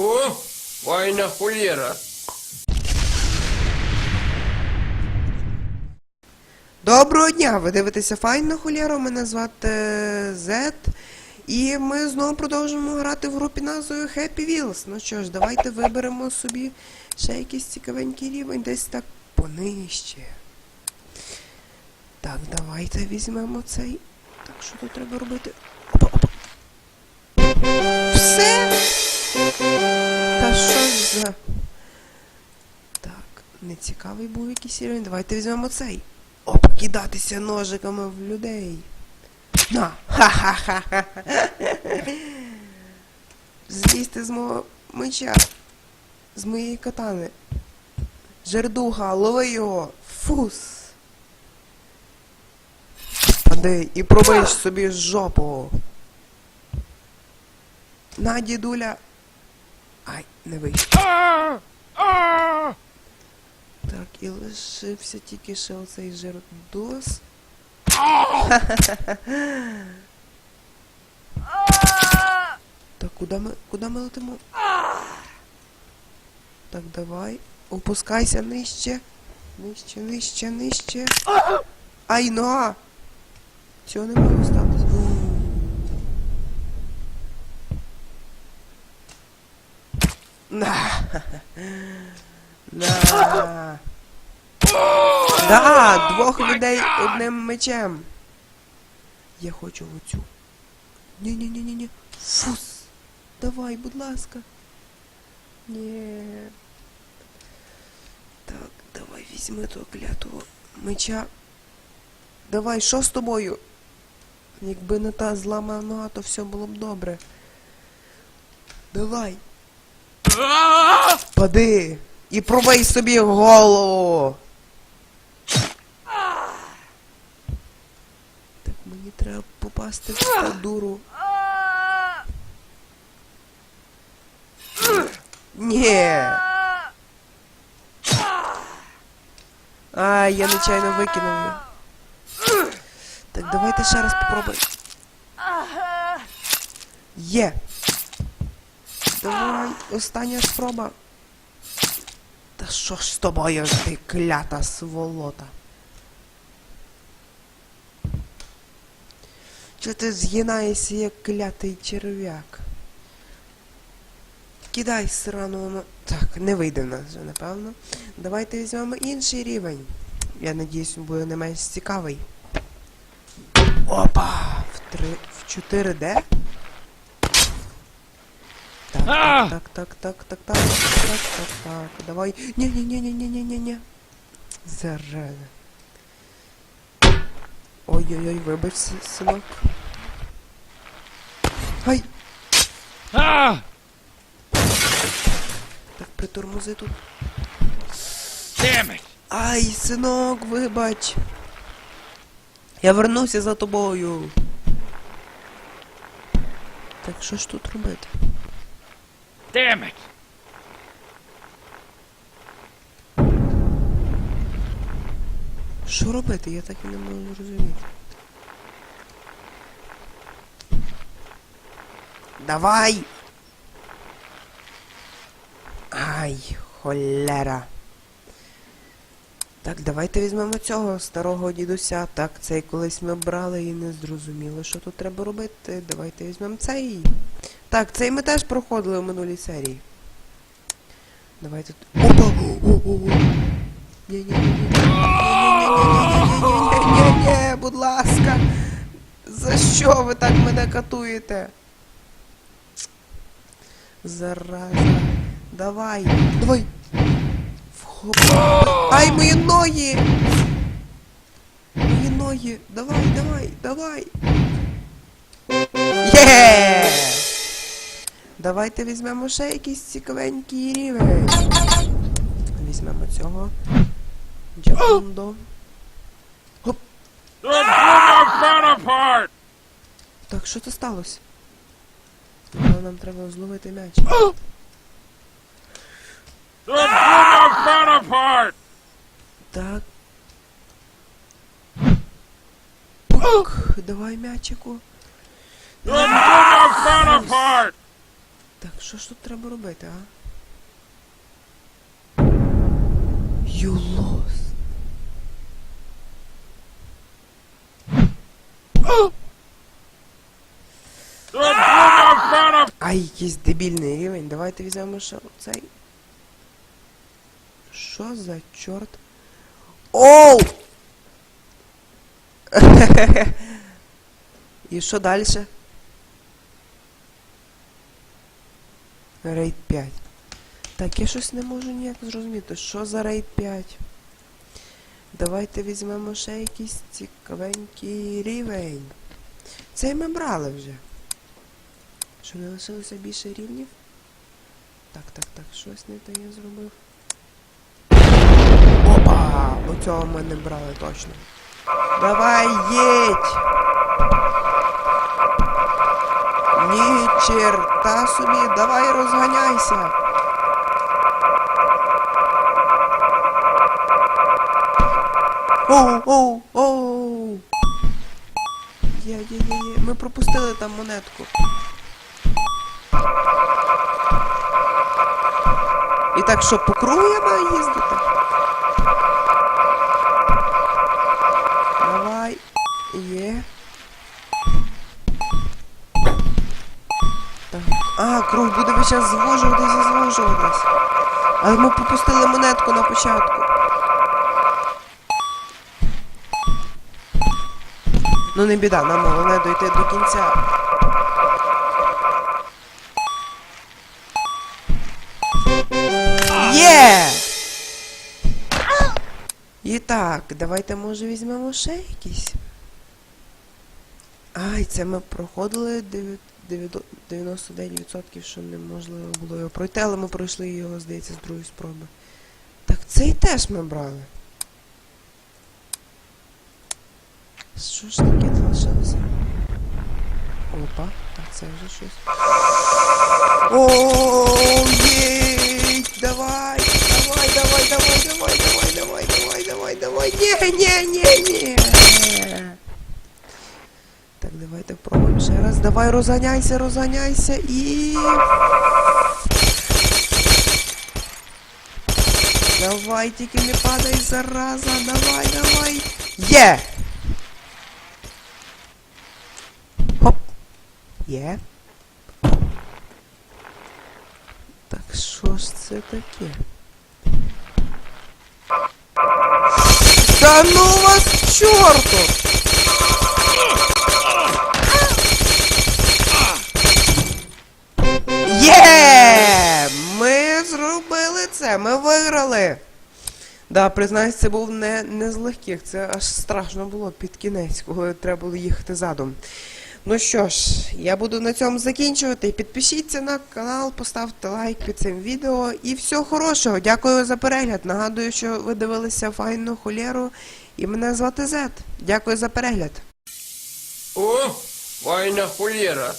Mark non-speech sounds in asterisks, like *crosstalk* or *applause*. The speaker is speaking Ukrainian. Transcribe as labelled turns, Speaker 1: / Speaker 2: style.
Speaker 1: О, файна холєра.
Speaker 2: Доброго дня! Ви дивитеся Файну Холєру, мене звати е, Зет. І ми знову продовжуємо грати в групі назвою Happy Wheels. Ну що ж, давайте виберемо собі ще якийсь цікавенький рівень, десь так понижче. Так, давайте візьмемо цей. Так, що тут треба робити? Опа, опа. Все? Так, нецікавий був якийсь рівень. Давайте візьмемо цей. Оп, кидатися ножиками в людей. На! Ха-ха-ха-ха. Злізьте з мого меча. З моєї катани. Жердуха, лови його. Фус. Пади і пробиш собі жопу. На, дідуля. Не вийшло. Так, і лишився тільки ще оцей жердос. Так, куди ми, куди ми летимо? Так, давай. Опускайся нижче. Нижче, нижче, нижче. Ай, ну! Цього не можу На. На. Да, двох людей одним мечем. Я хочу оцю. Ні-ні-ні-ні-ні. Фус. Давай, будь ласка. Ні. Так, давай візьми того клятого меча. Давай, що з тобою? Якби не та злама нога, то все було б добре. Давай. Пади і пробий собі голову. Так мені треба попасти в цю дуру. Ні. Ай, я нечайно викинув її. Так, давайте ще раз попробуємо. Є. Давай, остання спроба. Та що ж з тобою, ти клята сволота? Чого ти згинаєшся, як клятий черв'як? Кидай срану. Так, не вийде в нас вже, напевно. Давайте візьмемо інший рівень. Я надіюсь, він буде не менш цікавий. Опа! В три... В 4D? Так, так, так, так, так, так, так, так, так, так, давай. Ні-ні-ні-ні-ні-ні-ні. Зараза. Ой-ой-ой, вибач, синок. Ай!
Speaker 3: Ah!
Speaker 2: Так, притормози тут.
Speaker 3: Damn it!
Speaker 2: Ай, синок, вибач. Я вернуся за тобою. Так, що ж тут робити?
Speaker 3: Damn it!
Speaker 2: Що робити? Я так і не можу зрозуміти. Давай! Ай, холера. Так, давайте візьмемо цього старого дідуся. Так, цей колись ми брали і не зрозуміли, що тут треба робити. Давайте візьмемо цей. Так, цей ми теж проходили в минулій серії. Давайте. Опа! О-о-о! Ні-ні-ні-ні-ні-ні-ні-ні-ні-ні-ні-ні, будь ласка. За що ви так мене катуєте? Зараза. Давай. Давай. Ай, мої ноги! Мої ноги. Давай, давай, давай. Є! Давайте візьмемо ще якийсь цікавенький рівень. Візьмемо цього. Джакундо.
Speaker 3: Apart!
Speaker 2: Так, що це сталося? Нам треба зловити м'яч. Так. Пук, давай м'ячику. Так, що ж тут треба робити, а?
Speaker 3: The Democrat
Speaker 2: Ай, якийсь дебільний рівень. Давайте візьмемо ще цей. Що за чорт? Оу! *laughs* І що далі? Рейд 5. Так, я щось не можу ніяк зрозуміти. Що за рейд 5? Давайте візьмемо ще якийсь цікавенький рівень. Цей ми брали вже. Що не лишилося більше рівнів? Так, так, так, щось не те я зробив. Оцього ми не брали точно. Давай, їдь! Ні, черта собі, давай розганяйся! Оу, оу, оу! Є, є, є, є. Ми пропустили там монетку. І так що, по кругу я маю їздити? Давай. Є. Так. А, круг буде весь час звужуватись і звужуватись. Але ми пропустили монетку на початку. Ну не біда, нам головне дойти до кінця. Є! І так, давайте може візьмемо ще якісь. Ай, це ми проходили дев'я- 99%, що неможливо було його пройти, але ми пройшли його, здається, з другої спроби. Так, цей теж ми брали. Що ж таке залишилося? Опа, так це вже щось. О, давайте пробуємо ще раз. Давай, розганяйся, розганяйся і. Давай, тільки не падай, зараза, давай, давай. Є! Хоп. Є. Так що ж це таке? Та ну вас чорту! Це, ми виграли. Да, признаюсь, це був не, не з легких, це аж страшно було під кінець, коли треба було їхати задом. Ну що ж, я буду на цьому закінчувати. Підпишіться на канал, поставте лайк під цим відео і всього хорошого. Дякую за перегляд. Нагадую, що ви дивилися файну холєру. І мене звати Зет. Дякую за перегляд.
Speaker 1: О, файна холєра.